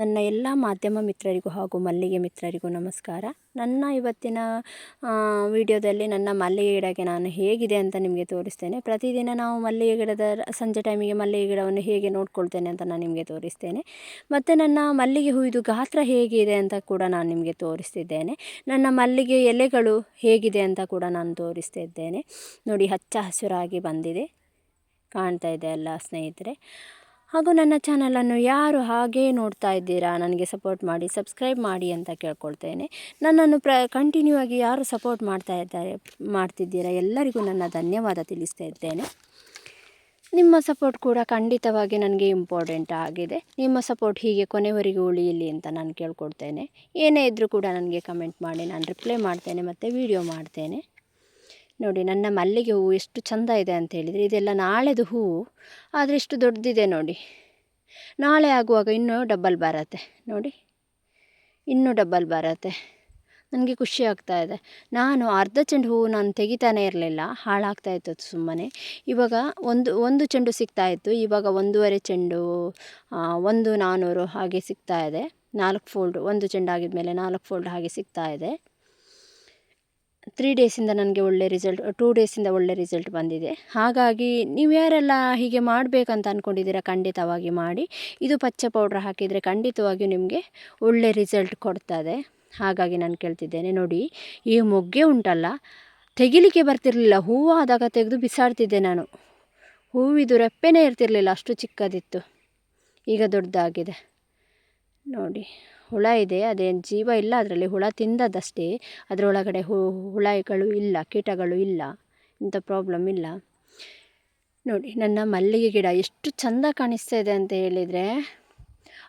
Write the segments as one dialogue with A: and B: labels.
A: ನನ್ನ ಎಲ್ಲ ಮಾಧ್ಯಮ ಮಿತ್ರರಿಗೂ ಹಾಗೂ ಮಲ್ಲಿಗೆ ಮಿತ್ರರಿಗೂ ನಮಸ್ಕಾರ. ನನ್ನ ಇವತ್ತಿನ ವಿಡಿಯೋದಲ್ಲಿ ನನ್ನ ಮಲ್ಲಿಗೆ ಗಿಡಕ್ಕೆ ನಾನು ಹೇಗಿದೆ ಅಂತ ನಿಮಗೆ ತೋರಿಸ್ತೇನೆ. ಪ್ರತಿದಿನ ನಾವು ಮಲ್ಲಿಗೆ ಗಿಡದ ಸಂಜೆ ಟೈಮಿಗೆ ಮಲ್ಲಿಗೆ ಗಿಡವನ್ನು ಹೇಗೆ ನೋಡ್ಕೊಳ್ತೇನೆ ಅಂತ ನಾನು ನಿಮಗೆ ತೋರಿಸ್ತೇನೆ. ಮತ್ತು ನನ್ನ ಮಲ್ಲಿಗೆ ಹೂವಿದು ಗಾತ್ರ ಹೇಗಿದೆ ಅಂತ ಕೂಡ ನಾನು ನಿಮಗೆ ತೋರಿಸ್ತಿದ್ದೇನೆ. ನನ್ನ ಮಲ್ಲಿಗೆ ಎಲೆಗಳು ಹೇಗಿದೆ ಅಂತ ಕೂಡ ನಾನು ತೋರಿಸ್ತಿದ್ದೇನೆ. ನೋಡಿ, ಹಚ್ಚ ಹಸಿರಾಗಿ ಬಂದಿದೆ. ಕಾಣ್ತಾ ಇದೆ ಅಲ್ಲ ಸ್ನೇಹಿತರೆ. ಹಾಗೂ ನನ್ನ ಚಾನಲನ್ನು ಯಾರು ಹಾಗೇ ನೋಡ್ತಾ ಇದ್ದೀರಾ, ನನಗೆ ಸಪೋರ್ಟ್ ಮಾಡಿ, ಸಬ್ಸ್ಕ್ರೈಬ್ ಮಾಡಿ ಅಂತ ಕೇಳ್ಕೊಳ್ತೇನೆ. ನನ್ನನ್ನು ಪ್ರ ಕಂಟಿನ್ಯೂ ಆಗಿ ಯಾರು ಸಪೋರ್ಟ್ ಮಾಡ್ತಾ ಇದ್ದಾರೆ, ಮಾಡ್ತಿದ್ದೀರಾ ಎಲ್ಲರಿಗೂ ನನ್ನ ಧನ್ಯವಾದ ತಿಳಿಸ್ತಾ ಇದ್ದೇನೆ. ನಿಮ್ಮ ಸಪೋರ್ಟ್ ಕೂಡ ಖಂಡಿತವಾಗಿ ನನಗೆ ಇಂಪಾರ್ಟೆಂಟ್ ಆಗಿದೆ. ನಿಮ್ಮ ಸಪೋರ್ಟ್ ಹೀಗೆ ಕೊನೆವರೆಗೂ ಉಳಿಯಲಿ ಅಂತ ನಾನು ಕೇಳ್ಕೊಡ್ತೇನೆ ಏನೇ ಇದ್ದರೂ ಕೂಡ ನನಗೆ ಕಮೆಂಟ್ ಮಾಡಿ, ನಾನು ರಿಪ್ಲೈ ಮಾಡ್ತೇನೆ ಮತ್ತು ವೀಡಿಯೋ ಮಾಡ್ತೇನೆ. ನೋಡಿ, ನನ್ನ ಮಲ್ಲಿಗೆ ಹೂವು ಎಷ್ಟು ಚೆಂದ ಇದೆ ಅಂತ ಹೇಳಿದರೆ, ಇದೆಲ್ಲ ನಾಳೆದು ಹೂವು ಆದರೆ ಇಷ್ಟು ದೊಡ್ಡದಿದೆ ನೋಡಿ. ನಾಳೆ ಆಗುವಾಗ ಇನ್ನೂ ಡಬ್ಬಲ್ ಬರತ್ತೆ, ನೋಡಿ. ಇನ್ನೂ ಡಬ್ಬಲ್ ಬರತ್ತೆ. ನನಗೆ ಖುಷಿ ಆಗ್ತಾ ಇದೆ. ನಾನು ಅರ್ಧ ಚೆಂಡು ಹೂವು ನಾನು ತೆಗಿತಾನೆ ಇರಲಿಲ್ಲ, ಹಾಳಾಗ್ತಾ ಇತ್ತು ಸುಮ್ಮನೆ. ಇವಾಗ ಒಂದು ಒಂದು ಚೆಂಡು ಸಿಗ್ತಾ ಇತ್ತು, ಇವಾಗ ಒಂದೂವರೆ ಚೆಂಡು ಒಂದು ನಾನ್ನೂರು ಹಾಗೆ ಸಿಗ್ತಾ ಇದೆ. ನಾಲ್ಕು ಫೋಲ್ಡ್ ಒಂದು ಚೆಂಡು ಆಗಿದ ಮೇಲೆ ನಾಲ್ಕು ಫೋಲ್ಡ್ ಹಾಗೆ ಸಿಗ್ತಾ ಇದೆ. ತ್ರೀ ಡೇಸಿಂದ ನನಗೆ ಒಳ್ಳೆ ರಿಸಲ್ಟ್ ಟೂ ಡೇಸಿಂದ ಒಳ್ಳೆ ರಿಸಲ್ಟ್ ಬಂದಿದೆ. ಹಾಗಾಗಿ ನೀವು ಯಾರೆಲ್ಲ ಹೀಗೆ ಮಾಡಬೇಕಂತ ಅಂದ್ಕೊಂಡಿದ್ದೀರಾ ಖಂಡಿತವಾಗಿ ಮಾಡಿ. ಇದು ಪಚ್ಚೆ ಪೌಡ್ರ್ ಹಾಕಿದರೆ ಖಂಡಿತವಾಗಿಯೂ ನಿಮಗೆ ಒಳ್ಳೆ ರಿಸಲ್ಟ್ ಕೊಡ್ತದೆ. ಹಾಗಾಗಿ ನಾನು ಕೇಳ್ತಿದ್ದೇನೆ, ನೋಡಿ, ಈ ಮೊಗ್ಗೆ ಉಂಟಲ್ಲ, ತೆಗಿಲಿಕ್ಕೆ ಬರ್ತಿರಲಿಲ್ಲ, ಹೂವು ಆದಾಗ ತೆಗೆದು ಬಿಸಾಡ್ತಿದ್ದೆ ನಾನು. ಹೂವಿದು ರೆಪ್ಪೆನೇ ಇರ್ತಿರಲಿಲ್ಲ, ಅಷ್ಟು ಚಿಕ್ಕದಿತ್ತು. ಈಗ ದೊಡ್ಡದಾಗಿದೆ. ನೋಡಿ, ಹುಳ ಇದೆ ಅದೇನು ಜೀವ ಇಲ್ಲ, ಅದರಲ್ಲಿ ಹುಳ ತಿಂದದಷ್ಟೇ ಅದರೊಳಗಡೆ ಹುಳಗಳು ಇಲ್ಲ, ಕೀಟಗಳು ಇಲ್ಲ, ಇಂಥ ಪ್ರಾಬ್ಲಮ್ ಇಲ್ಲ. ನೋಡಿ, ನನ್ನ ಮಲ್ಲಿಗೆ ಗಿಡ ಎಷ್ಟು ಚಂದ ಕಾಣಿಸ್ತಾ ಇದೆ ಅಂತ ಹೇಳಿದರೆ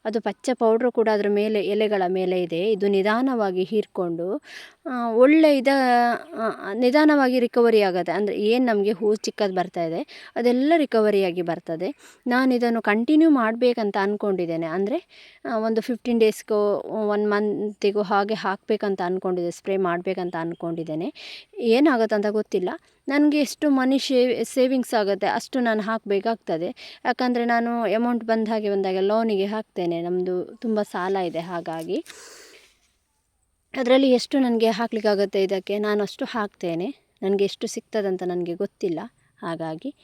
A: ಅದು ಪಚ್ಚೆ ಪೌಡ್ರು ಕೂಡ ಅದರ ಮೇಲೆ ಎಲೆಗಳ ಮೇಲೆ ಇದೆ. ಇದು ನಿಧಾನವಾಗಿ ಹೀರಿಕೊಂಡು ಒಳ್ಳೆ ಇದ ನಿಧಾನವಾಗಿ ರಿಕವರಿ ಆಗುತ್ತೆ. ಅಂದರೆ ಏನು ನಮಗೆ ಹೂ ಚಿಕ್ಕದು ಬರ್ತಾ ಇದೆ, ಅದೆಲ್ಲ ರಿಕವರಿಯಾಗಿ ಬರ್ತದೆ. ನಾನು ಇದನ್ನು ಕಂಟಿನ್ಯೂ ಮಾಡಬೇಕಂತ ಅಂದ್ಕೊಂಡಿದ್ದೇನೆ ಅಂದರೆ ಒಂದು ಫಿಫ್ಟೀನ್ ಡೇಸ್ಗೋ ಒನ್ ಮಂತಿಗೋ ಹಾಗೆ ಹಾಕಬೇಕಂತ ಅಂದ್ಕೊಂಡಿದ್ದೆ ಸ್ಪ್ರೇ ಮಾಡಬೇಕಂತ ಅಂದ್ಕೊಂಡಿದ್ದೇನೆ ಏನಾಗುತ್ತೆ ಅಂತ ಗೊತ್ತಿಲ್ಲ. ನನಗೆ ಎಷ್ಟು ಮನಿ ಶೇವ್ ಸೇವಿಂಗ್ಸ್ ಆಗುತ್ತೆ ಅಷ್ಟು ನಾನು ಹಾಕಬೇಕಾಗ್ತದೆ. ಯಾಕಂದರೆ ನಾನು ಅಮೌಂಟ್ ಬಂದ ಹಾಗೆ ಬಂದಾಗ ಲೋನಿಗೆ ಹಾಕ್ತೇನೆ. ನಮ್ಮದು ತುಂಬ ಸಾಲ ಇದೆ ಹಾಗಾಗಿ. ಅದರಲ್ಲಿ ಎಷ್ಟು ನನಗೆ ಹಾಕಲಿಕ್ಕಾಗುತ್ತೆ ಇದಕ್ಕೆ? ನಾನು ಅಷ್ಟು ಹಾಕ್ತೇನೆ. ನನಗೆ ಎಷ್ಟು ಸಿಗ್ತದಂತ ನನಗೆ ಗೊತ್ತಿಲ್ಲ ಹಾಗಾಗಿ.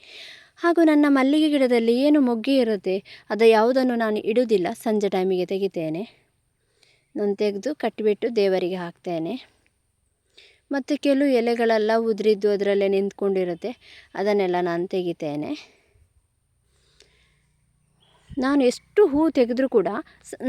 A: ಹಾಗೂ ನನ್ನ ಮಲ್ಲಿಗೆ ಗಿಡದಲ್ಲಿ ಏನು ಮೊಗ್ಗೆ ಇರುತ್ತೆ, ಅದು ಯಾವುದನ್ನು ನಾನು ಇಡುವುದಿಲ್ಲ, ಸಂಜೆ ಟೈಮಿಗೆ ತೆಗಿತೇನೆ. ನಾನು ತೆಗೆದು ಕಟ್ಟಿಬಿಟ್ಟು ದೇವರಿಗೆ ಹಾಕ್ತೇನೆ. ಮತ್ತು ಕೆಲವು ಎಲೆಗಳೆಲ್ಲ ಉದುರಿದ್ದು ಅದರಲ್ಲೇ ನಿಂತ್ಕೊಂಡಿರುತ್ತೆ. ಅದನ್ನೆಲ್ಲ ನಾನು ತೆಗಿತೇನೆ. ನಾನು ಎಷ್ಟು ಹೂ ತೆಗೆದರೂ ಕೂಡ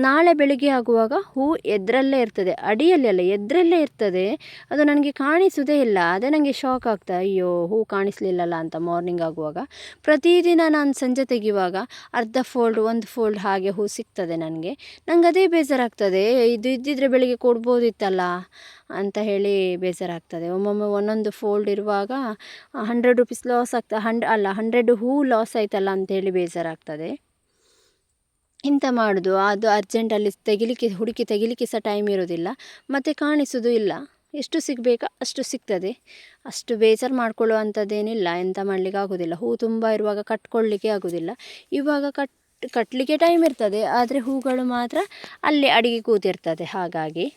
A: ನಾಳೆ ಬೆಳಗ್ಗೆ ಆಗುವಾಗ ಹೂ ಎದ್ರಲ್ಲೇ ಇರ್ತದೆ, ಅಡಿಯಲ್ಲಿ ಅಲ್ಲ, ಎದ್ರಲ್ಲೇ ಇರ್ತದೆ. ಅದು ನನಗೆ ಕಾಣಿಸೋದೇ ಇಲ್ಲ, ಅದೇ ನನಗೆ ಶಾಕ್ ಆಗ್ತಾ, ಅಯ್ಯೋ, ಹೂ ಕಾಣಿಸ್ಲಿಲ್ಲಲ್ಲ ಅಂತ ಮಾರ್ನಿಂಗ್ ಆಗುವಾಗ. ಪ್ರತಿದಿನ ನಾನು ಸಂಜೆ ತೆಗೆಯುವಾಗ ಅರ್ಧ ಫೋಲ್ಡ್ ಒಂದು ಫೋಲ್ಡ್ ಹಾಗೆ ಹೂ ಸಿಗ್ತದೆ ನನಗೆ. ನಂಗೆ ಅದೇ ಬೇಜಾರಾಗ್ತದೆ, ಇದು ಇದ್ದಿದ್ರೆ ಬೆಳಿಗ್ಗೆ ಕೊಡ್ಬೋದಿತ್ತಲ್ಲ ಅಂತ ಹೇಳಿ ಬೇಜಾರಾಗ್ತದೆ. ಒಮ್ಮೊಮ್ಮೆ ಒಂದೊಂದು ಫೋಲ್ಡ್ ಇರುವಾಗ ಹಂಡ್ರೆಡ್ ರುಪೀಸ್ ಲಾಸ್ ಆಗ್ತದೆ ಹಂಡ್ ಅಲ್ಲ ಹಂಡ್ರೆಡ್ ಹೂ ಲಾಸ್ ಆಯ್ತಲ್ಲ ಅಂತೇಳಿ ಬೇಜಾರಾಗ್ತದೆ. ಎಂತ ಮಾಡೋದು, ಅದು ಅರ್ಜೆಂಟಲ್ಲಿ ತೆಗಿಲಿಕ್ಕೆ, ಹುಡುಕಿ ತೆಗಿಲಿಕ್ಕೆ ಸಹ ಟೈಮ್ ಇರೋದಿಲ್ಲ. ಮತ್ತು ಕಾಣಿಸೋದು ಇಲ್ಲ. ಎಷ್ಟು ಸಿಗಬೇಕಾ ಅಷ್ಟು ಸಿಗ್ತದೆ. ಅಷ್ಟು ಬೇಜಾರು ಮಾಡ್ಕೊಳ್ಳುವಂಥದ್ದೇನಿಲ್ಲ. ಎಂತ ಮಾಡಲಿಕ್ಕೆ ಆಗೋದಿಲ್ಲ. ಹೂ ತುಂಬ ಇರುವಾಗ ಕಟ್ಕೊಳ್ಳಿಕ್ಕೆ ಆಗೋದಿಲ್ಲ. ಇವಾಗ ಕಟ್ ಕಟ್ಟಲಿಕ್ಕೆ ಟೈಮ್ ಇರ್ತದೆ. ಆದರೆ ಹೂಗಳು ಮಾತ್ರ ಅಲ್ಲಿ ಅಡಿಗೆ ಕೂತಿರ್ತದೆ. ಹಾಗಾಗಿ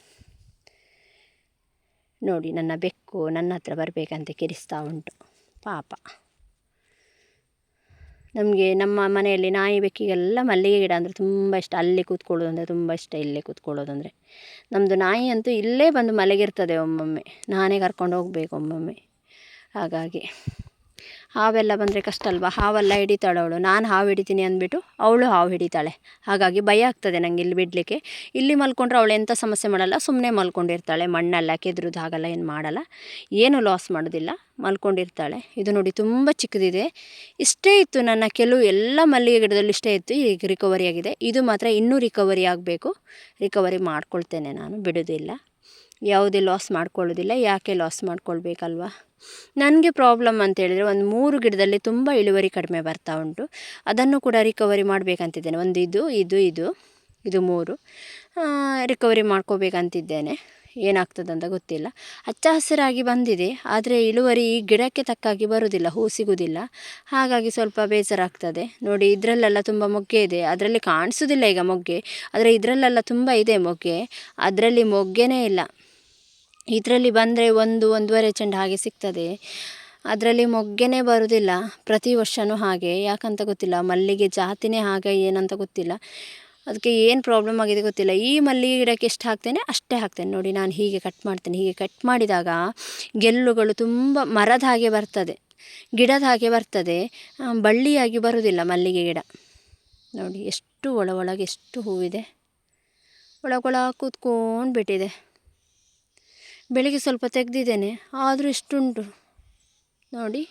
A: ನೋಡಿ, ನನ್ನ ಬೆಕ್ಕು ನನ್ನ ಹತ್ರ ಬರಬೇಕಂತ ಕಿರಿಸ್ತಾ ಉಂಟು. ಪಾಪ. ನಮಗೆ ನಮ್ಮ ಮನೆಯಲ್ಲಿ ನಾಯಿ ಬೆಕ್ಕಿಗೆಲ್ಲ ಮಲ್ಲಿಗೆ ಗಿಡ ಅಂದರೆ ತುಂಬ ಇಷ್ಟ. ಅಲ್ಲಿ ಕೂತ್ಕೊಳ್ಳೋದು ಅಂದರೆ ತುಂಬ ಇಷ್ಟ, ಇಲ್ಲೇ ಕೂತ್ಕೊಳ್ಳೋದು ಅಂದರೆ ನಮ್ಮದು ನಾಯಿ ಅಂತೂ ಇಲ್ಲೇ ಬಂದು ಮಲಗಿರ್ತದೆ ಒಮ್ಮೊಮ್ಮೆ. ನಾನೇ ಕರ್ಕೊಂಡು ಹೋಗ್ಬೇಕು ಒಮ್ಮೊಮ್ಮೆ. ಹಾಗಾಗಿ ಹಾವೆಲ್ಲ ಬಂದರೆ ಕಷ್ಟ ಅಲ್ವಾ? ಹಾವೆಲ್ಲ ಹಿಡಿತಾಳೆ ಅವಳು. ನಾನು ಹಾವು ಹಿಡಿತೀನಿ ಅಂದ್ಬಿಟ್ಟು ಅವಳು ಹಾವು ಹಿಡಿತಾಳೆ. ಹಾಗಾಗಿ ಭಯ ಆಗ್ತದೆ ನನಗೆ ಇಲ್ಲಿ ಬಿಡಲಿಕ್ಕೆ. ಇಲ್ಲಿ ಮಲ್ಕೊಂಡ್ರೆ ಅವಳು ಎಂಥ ಸಮಸ್ಯೆ ಮಾಡಲ್ಲ ಸುಮ್ಮನೆ ಮಲ್ಕೊಂಡಿರ್ತಾಳೆ. ಮಣ್ಣೆಲ್ಲ ಕೆದ್ರದ್ದು ಹಾಗೆಲ್ಲ ಏನು ಮಾಡಲ್ಲ. ಏನು ಲಾಸ್ ಮಾಡೋದಿಲ್ಲ. ಮಲ್ಕೊಂಡಿರ್ತಾಳೆ. ಇದು ನೋಡಿ ತುಂಬ ಚಿಕ್ಕದಿದೆ. ಇಷ್ಟೇ ಇತ್ತು ನನ್ನ ಕೆಲವು ಎಲ್ಲ ಮಲ್ಲಿಗೆ ಗಿಡದಲ್ಲಿ ಇಷ್ಟೇ ಇತ್ತು. ಈಗ ರಿಕವರಿ ಆಗಿದೆ. ಇದು ಮಾತ್ರ ಇನ್ನೂ ರಿಕವರಿ ಆಗಬೇಕು. ರಿಕವರಿ ಮಾಡ್ಕೊಳ್ತೇನೆ ನಾನು. ಬಿಡೋದಿಲ್ಲ. ಯಾವುದೇ ಲಾಸ್ ಮಾಡ್ಕೊಳ್ಳೋದಿಲ್ಲ. ಯಾಕೆ ಲಾಸ್ ಮಾಡ್ಕೊಳ್ಬೇಕಲ್ವ? ನನಗೆ ಪ್ರಾಬ್ಲಮ್ ಅಂತ ಹೇಳಿದರೆ ಒಂದು ಮೂರು ಗಿಡದಲ್ಲಿ ತುಂಬ ಇಳುವರಿ ಕಡಿಮೆ ಬರ್ತಾ ಉಂಟು. ಅದನ್ನು ಕೂಡ ರಿಕವರಿ ಮಾಡಬೇಕಂತಿದ್ದೇನೆ. ಒಂದು ಇದು ಇದು ಇದು ಇದು ಮೂರು. ರಿಕವರಿ ಮಾಡ್ಕೋಬೇಕಂತಿದ್ದೇನೆ ಏನಾಗ್ತದಂತ ಗೊತ್ತಿಲ್ಲ. ಹಚ್ಚ ಹಸಿರಾಗಿ ಬಂದಿದೆ. ಆದರೆ ಇಳುವರಿ ಈ ಗಿಡಕ್ಕೆ ತಕ್ಕಾಗಿ ಬರುವುದಿಲ್ಲ ಹೂ ಸಿಗುವುದಿಲ್ಲ ಹಾಗಾಗಿ ಸ್ವಲ್ಪ ಬೇಸರಾಗ್ತದೆ. ನೋಡಿ, ಇದರಲ್ಲೆಲ್ಲ ತುಂಬ ಮೊಗ್ಗೆ ಇದೆ. ಅದರಲ್ಲಿ ಕಾಣಿಸೋದಿಲ್ಲ ಈಗ ಮೊಗ್ಗೆ. ಆದರೆ ಇದರಲ್ಲೆಲ್ಲ ತುಂಬ ಇದೆ ಮೊಗ್ಗೆ. ಅದರಲ್ಲಿ ಮೊಗ್ಗೆನೇ ಇಲ್ಲ. ಇದರಲ್ಲಿ ಬಂದರೆ ಒಂದು ಒಂದೂವರೆ ಚೆಂಡು ಹಾಗೆ ಸಿಗ್ತದೆ. ಅದರಲ್ಲಿ ಮೊಗ್ಗೆನೇ ಬರುವುದಿಲ್ಲ ಪ್ರತಿ ವರ್ಷವೂ ಹಾಗೆ. ಯಾಕಂತ ಗೊತ್ತಿಲ್ಲ, ಮಲ್ಲಿಗೆ ಜಾತಿನೇ ಹಾಗೆ ಏನಂತ ಗೊತ್ತಿಲ್ಲ. ಅದಕ್ಕೆ ಏನು ಪ್ರಾಬ್ಲಮ್ ಆಗಿದೆ ಗೊತ್ತಿಲ್ಲ. ಈ ಮಲ್ಲಿಗೆ ಗಿಡಕ್ಕೆ ಎಷ್ಟು ಹಾಕ್ತೇನೆ, ಅಷ್ಟೇ ಹಾಕ್ತೇನೆ. ನೋಡಿ, ನಾನು ಹೀಗೆ ಕಟ್ ಮಾಡ್ತೇನೆ, ಹೀಗೆ ಕಟ್ ಮಾಡಿದಾಗ ಗೆಲ್ಲುಗಳು ತುಂಬ ಮರದ ಹಾಗೆ ಬರ್ತದೆ, ಗಿಡದ ಹಾಗೆ ಬರ್ತದೆ. ಬಳ್ಳಿಯಾಗಿ ಬರುವುದಿಲ್ಲ ಮಲ್ಲಿಗೆ ಗಿಡ. ನೋಡಿ, ಎಷ್ಟು ಒಳ ಒಳಗೆ ಎಷ್ಟು ಹೂವಿದೆ. ಒಳಗೊಳ ಕೂತ್ಕೊಂಡು ಬಿಟ್ಟಿದೆ ಬೆಳಿಗ್ಗೆ ಸ್ವಲ್ಪ ತೆಗೆದಿದ್ದೇನೆ, ಆದರೂ ಇಷ್ಟುಂಟು. ನೋಡಿ.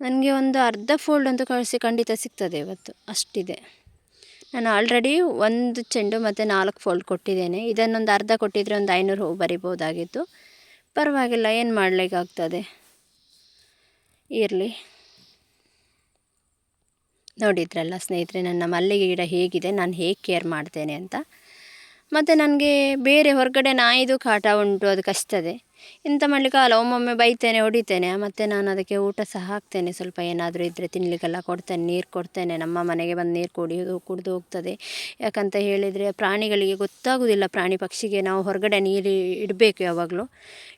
A: ನನಗೆ ಒಂದು ಅರ್ಧ ಫೋಲ್ಡ್ ಅಂತ ಕಳಿಸಿ ಖಂಡಿತ ಸಿಗ್ತದೆ ಇವತ್ತು. ಅಷ್ಟಿದೆ. ನಾನು ಆಲ್ರೆಡಿ ಒಂದು ಚೆಂಡು ಮತ್ತು ನಾಲ್ಕು ಫೋಲ್ಡ್ ಕೊಟ್ಟಿದ್ದೇನೆ. ಇದನ್ನೊಂದು ಅರ್ಧ ಕೊಟ್ಟಿದ್ರೆ ಒಂದು ಐನೂರು ಹೂ ಬರಿಬೋದಾಗಿತ್ತು ಪರವಾಗಿಲ್ಲ, ಏನು ಮಾಡಲಿಕ್ಕಾಗ್ತದೆ? ಇರಲಿ. ನೋಡಿದ್ರಲ್ಲ ಸ್ನೇಹಿತರೆ, ನನ್ನ ಮಲ್ಲಿಗೆ ಗಿಡ ಹೇಗಿದೆ, ನಾನು ಹೇಗೆ ಕೇರ್ ಮಾಡ್ತೇನೆ ಅಂತ. ಮತ್ತು ನನಗೆ ಬೇರೆ ಹೊರಗಡೆ ನಾಯಿದು ಕಾಟ ಉಂಟು, ಅದು ಕಷ್ಟದೆ. ಎಂತ ಮಾಡಲಿಕ್ಕಾಗಲ್ಲ ಒಮ್ಮೊಮ್ಮೆ ಬೈತೇನೆ, ಹೊಡಿತೇನೆ, ಮತ್ತು ನಾನು ಅದಕ್ಕೆ ಊಟ ಸಹ ಹಾಕ್ತೇನೆ. ಸ್ವಲ್ಪ ಏನಾದರೂ ಇದ್ದರೆ ತಿನ್ನಲಿಕ್ಕೆಲ್ಲ ಕೊಡ್ತೇನೆ, ನೀರು ಕೊಡ್ತೇನೆ. ನಮ್ಮ ಮನೆಗೆ ಬಂದು ನೀರು ಕುಡಿಯೋದು ಕುಡಿದು ಹೋಗ್ತದೆ. ಯಾಕಂತ ಹೇಳಿದರೆ ಪ್ರಾಣಿಗಳಿಗೆ ಗೊತ್ತಾಗೋದಿಲ್ಲ. ಪ್ರಾಣಿ ಪಕ್ಷಿಗೆ ನಾವು ಹೊರಗಡೆ ನೀರು ಇಡಬೇಕು ಯಾವಾಗಲೂ.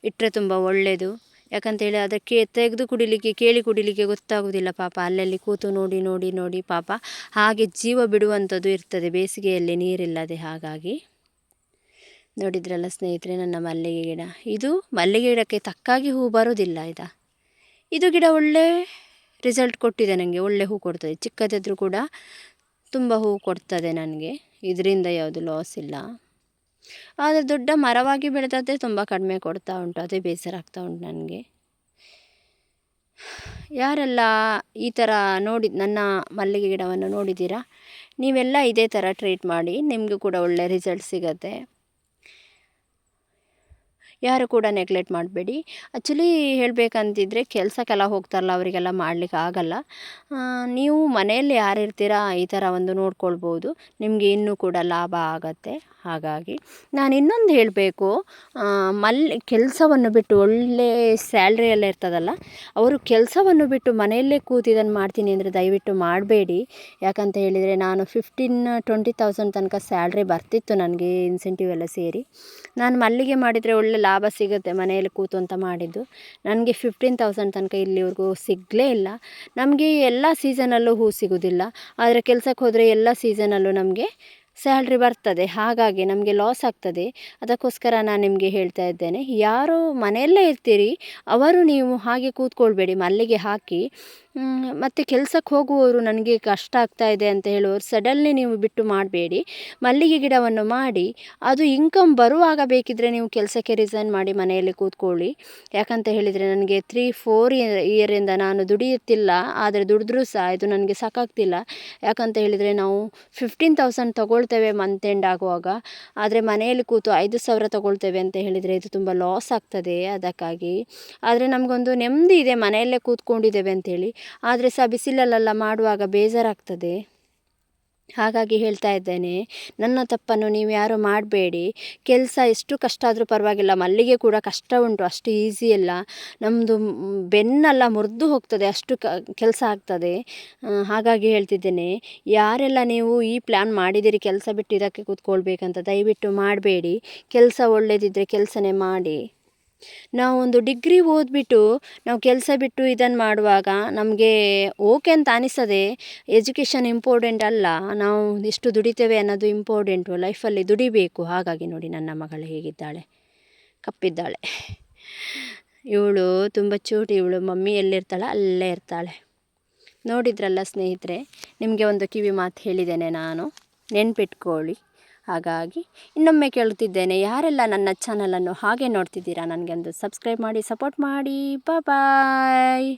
A: ಇಟ್ಟರೆ ತುಂಬ ಒಳ್ಳೆಯದು ಯಾಕಂತೇಳಿ ಅದಕ್ಕೆ ತೆಗೆದು ಕುಡಿಲಿಕ್ಕೆ, ಕೇಳಿ ಕುಡಿಲಿಕ್ಕೆ ಗೊತ್ತಾಗೋದಿಲ್ಲ ಪಾಪ. ಅಲ್ಲಲ್ಲಿ ಕೂತು ನೋಡಿ ನೋಡಿ ನೋಡಿ ಪಾಪ. ಹಾಗೆ ಜೀವ ಬಿಡುವಂಥದ್ದು ಇರ್ತದೆ. ಬೇಸಿಗೆಯಲ್ಲಿ ನೀರಿಲ್ಲದೆ ಹಾಗಾಗಿ. ನೋಡಿದ್ರಲ್ಲ ಸ್ನೇಹಿತರೆ, ನನ್ನ ಮಲ್ಲಿಗೆ ಗಿಡ. ಇದು ಮಲ್ಲಿಗೆ ಗಿಡಕ್ಕೆ ತಕ್ಕಾಗಿ ಹೂ ಬರೋದಿಲ್ಲ ಇದ. ಇದು ಗಿಡ ಒಳ್ಳೆ ರಿಸಲ್ಟ್ ಕೊಟ್ಟಿದೆ ನನಗೆ ಒಳ್ಳೆ ಹೂ ಕೊಡ್ತದೆ. ಚಿಕ್ಕದಿದ್ದರೂ ಕೂಡ ತುಂಬ ಹೂ ಕೊಡ್ತದೆ ನನಗೆ. ಇದರಿಂದ ಯಾವುದು ಲಾಸ್ ಇಲ್ಲ. ಆದರೆ ದೊಡ್ಡ ಮರವಾಗಿ ಬೆಳೆದದ್ದೇ ತುಂಬ ಕಡಿಮೆ ಕೊಡ್ತಾ ಉಂಟು. ಅದೇ ಬೇಸರ ಆಗ್ತಾ ಉಂಟು ನನಗೆ. ಯಾರೆಲ್ಲ ಈ ಥರ ನೋಡಿ, ನನ್ನ ಮಲ್ಲಿಗೆ ಗಿಡವನ್ನು ನೋಡಿದ್ದೀರಾ? ನೀವೆಲ್ಲ ಇದೇ ಥರ ಟ್ರೀಟ್ ಮಾಡಿ, ನಿಮಗೂ ಕೂಡ ಒಳ್ಳೆ ರಿಸಲ್ಟ್ ಸಿಗತ್ತೆ. ಯಾರು ಕೂಡ ನೆಗ್ಲೆಕ್ಟ್ ಮಾಡಬೇಡಿ. ಆ್ಯಕ್ಚುಲಿ ಹೇಳಬೇಕಂತಿದ್ರೆ ಕೆಲಸಕ್ಕೆಲ್ಲ ಹೋಗ್ತಾರಲ್ಲ, ಅವರಿಗೆಲ್ಲ ಮಾಡಲಿಕ್ಕೆ ಆಗಲ್ಲ. ನೀವು ಮನೆಯಲ್ಲಿ ಯಾರು ಇರ್ತೀರಾ ಈ ಥರ ಒಂದು ನೋಡ್ಕೊಳ್ಬೋದು. ನಿಮಗೆ ಇನ್ನೂ ಕೂಡ ಲಾಭ ಆಗತ್ತೆ. ಹಾಗಾಗಿ ನಾನು ಇನ್ನೊಂದು ಹೇಳಬೇಕು ಮಲ್ಲಿ ಕೆಲಸವನ್ನು ಬಿಟ್ಟು ಒಳ್ಳೆ ಸ್ಯಾಲ್ರಿ ಎಲ್ಲ ಇರ್ತದಲ್ಲ, ಅವರು ಕೆಲಸವನ್ನು ಬಿಟ್ಟು ಮನೆಯಲ್ಲೇ ಕೂತು ಮಾಡ್ತೀನಿ ಅಂದರೆ ದಯವಿಟ್ಟು ಮಾಡಬೇಡಿ. ಯಾಕಂತ ಹೇಳಿದರೆ ನಾನು ಫಿಫ್ಟೀನ್ ಟ್ವೆಂಟಿ ತೌಸಂಡ್ ತನಕ ಸ್ಯಾಲ್ರಿ ಬರ್ತಿತ್ತು ನನಗೆ ಇನ್ಸೆಂಟಿವ್ ಎಲ್ಲ ಸೇರಿ. ನಾನು ಮಲ್ಲಿಗೆ ಮಾಡಿದರೆ ಒಳ್ಳೆ ಲಾಭ ಸಿಗುತ್ತೆ ಮನೆಯಲ್ಲಿ ಕೂತು ಅಂತ ಮಾಡಿದ್ದು. ನನಗೆ ಫಿಫ್ಟೀನ್ ತೌಸಂಡ್ ತನಕ ಇಲ್ಲಿವರೆಗೂ ಸಿಗಲೇ ಇಲ್ಲ. ನಮಗೆ ಎಲ್ಲ ಸೀಸನಲ್ಲೂ ಹೂ ಸಿಗೋದಿಲ್ಲ. ಆದರೆ ಕೆಲಸಕ್ಕೆ ಹೋದರೆ ಎಲ್ಲ ಸೀಸನಲ್ಲೂ ನಮಗೆ ಸ್ಯಾಲ್ರಿ ಬರ್ತದೆ, ಹಾಗಾಗಿ ನಮಗೆ ಲಾಸ್ ಆಗ್ತದೆ. ಅದಕ್ಕೋಸ್ಕರ ನಾನು ನಿಮಗೆ ಹೇಳ್ತಾ ಇದ್ದೇನೆ, ಯಾರು ಮನೆಯಲ್ಲೇ ಇರ್ತೀರಿ, ಅವರು ನೀವು ಹಾಗೆ ಕೂತ್ಕೊಳ್ಬೇಡಿ, ಮಲ್ಲಿಗೆ ಹಾಕಿ. ಮತ್ತು ಕೆಲಸಕ್ಕೆ ಹೋಗುವವರು ನನಗೆ ಕಷ್ಟ ಆಗ್ತಾ ಇದೆ ಅಂತ ಹೇಳುವವರು ಸಡನ್ಲಿ ನೀವು ಬಿಟ್ಟು ಮಾಡಬೇಡಿ. ಮಲ್ಲಿಗೆ ಗಿಡವನ್ನು ಮಾಡಿ, ಅದು ಇನ್ಕಮ್ ಬರುವಾಗ ಬೇಕಿದ್ದರೆ ನೀವು ಕೆಲಸಕ್ಕೆ ರಿಸೈನ್ ಮಾಡಿ ಮನೆಯಲ್ಲಿ ಕೂತ್ಕೊಳ್ಳಿ. ಯಾಕಂತ ಹೇಳಿದರೆ ನನಗೆ ತ್ರೀ ಫೋರ್ ಇಯರಿಂದ ನಾನು ದುಡಿಯುತ್ತಿಲ್ಲ, ಆದರೆ ದುಡಿದ್ರೂ ಸಹ ಇದು ನನಗೆ ಸಾಕಾಗ್ತಿಲ್ಲ. ಯಾಕಂತ ಹೇಳಿದರೆ ನಾವು ಫಿಫ್ಟೀನ್ ತೌಸಂಡ್ ತೊಗೊಳ್ತೇವೆ ಮಂತ್ ಎಂಡ್ ಆಗುವಾಗ, ಆದರೆ ಮನೆಯಲ್ಲಿ ಕೂತು ಐದು ಸಾವಿರ ತೊಗೊಳ್ತೇವೆ ಅಂತ ಹೇಳಿದರೆ ಇದು ತುಂಬ ಲಾಸ್ ಆಗ್ತದೆ ಅದಕ್ಕಾಗಿ. ಆದರೆ ನಮಗೊಂದು ನೆಮ್ಮದಿ ಇದೆ ಮನೆಯಲ್ಲೇ ಕೂತ್ಕೊಂಡಿದ್ದೇವೆ ಅಂತೇಳಿ ಆದರೆ ಸಹ ಬಿಸಿಲಲ್ಲೆಲ್ಲ ಮಾಡುವಾಗ ಬೇಜಾರಾಗ್ತದೆ. ಹಾಗಾಗಿ ಹೇಳ್ತಾ ಇದ್ದೇನೆ, ನನ್ನ ತಪ್ಪನ್ನು ನೀವು ಯಾರು ಮಾಡಬೇಡಿ. ಕೆಲಸ ಎಷ್ಟು ಕಷ್ಟ ಆದರೂ ಪರವಾಗಿಲ್ಲ, ಮಲ್ಲಿಗೆ ಕೂಡ ಕಷ್ಟ ಉಂಟು, ಅಷ್ಟು ಈಸಿ ಅಲ್ಲ ನಮ್ಮದು ಬೆನ್ನೆಲ್ಲ ಮುರಿದು ಹೋಗ್ತದೆ, ಅಷ್ಟು ಕ, ಕೆಲಸ ಆಗ್ತದೆ. ಹಾಗಾಗಿ ಹೇಳ್ತಿದ್ದೇನೆ, ಯಾರೆಲ್ಲ ನೀವು ಈ ಪ್ಲ್ಯಾನ್ ಮಾಡಿದಿರಿ ಕೆಲಸ ಬಿಟ್ಟು ಇದಕ್ಕೆ ಕೂತ್ಕೊಳ್ಬೇಕಂತ ದಯವಿಟ್ಟು ಮಾಡಬೇಡಿ. ಕೆಲಸ ಒಳ್ಳೆಯದಿದ್ದರೆ ಕೆಲಸನೇ ಮಾಡಿ. ನಾವು ಒಂದು ಡಿಗ್ರಿ ಓದ್ಬಿಟ್ಟು ನಾವು ಕೆಲಸ ಬಿಟ್ಟು ಇದನ್ನು ಮಾಡುವಾಗ ನಮಗೆ ಓಕೆ ಅಂತ ಅನಿಸದೆ ಎಜುಕೇಷನ್ ಇಂಪಾರ್ಟೆಂಟ್ ಅಲ್ಲ, ನಾವು ಎಷ್ಟು ದುಡಿತೇವೆ ಅನ್ನೋದು ಇಂಪಾರ್ಟೆಂಟು ಲೈಫಲ್ಲಿ ದುಡಿಬೇಕು. ಹಾಗಾಗಿ ನೋಡಿ ನನ್ನ ಮಗಳು ಹೇಗಿದ್ದಾಳೆ. ಕಪ್ಪಿದ್ದಾಳೆ. ಇವಳು ತುಂಬ ಚೂಟಿ, ಇವಳು ಮಮ್ಮಿ ಎಲ್ಲಿರ್ತಾಳೆ? ಅಲ್ಲೇ ಇರ್ತಾಳೆ. ನೋಡಿದ್ರಲ್ಲ ಸ್ನೇಹಿತರೆ, ನಿಮಗೆ ಒಂದು ಕಿವಿ ಮಾತು ಹೇಳಿದ್ದೇನೆ ನಾನು. ನೆನ್ಪಿಟ್ಕೊಳ್ಳಿ. ಹಾಗಾಗಿ ಇನ್ನೊಮ್ಮೆ ಕೇಳುತ್ತಿದ್ದೇನೆ, ಯಾರೆಲ್ಲ ನನ್ನ ಚಾನಲನ್ನು ಹಾಗೆ ನೋಡ್ತಿದ್ದೀರಾ, ನನಗೆ ಒಂದು ಸಬ್ಸ್ಕ್ರೈಬ್ ಮಾಡಿ ಸಪೋರ್ಟ್ ಮಾಡಿ ಬಾಯ್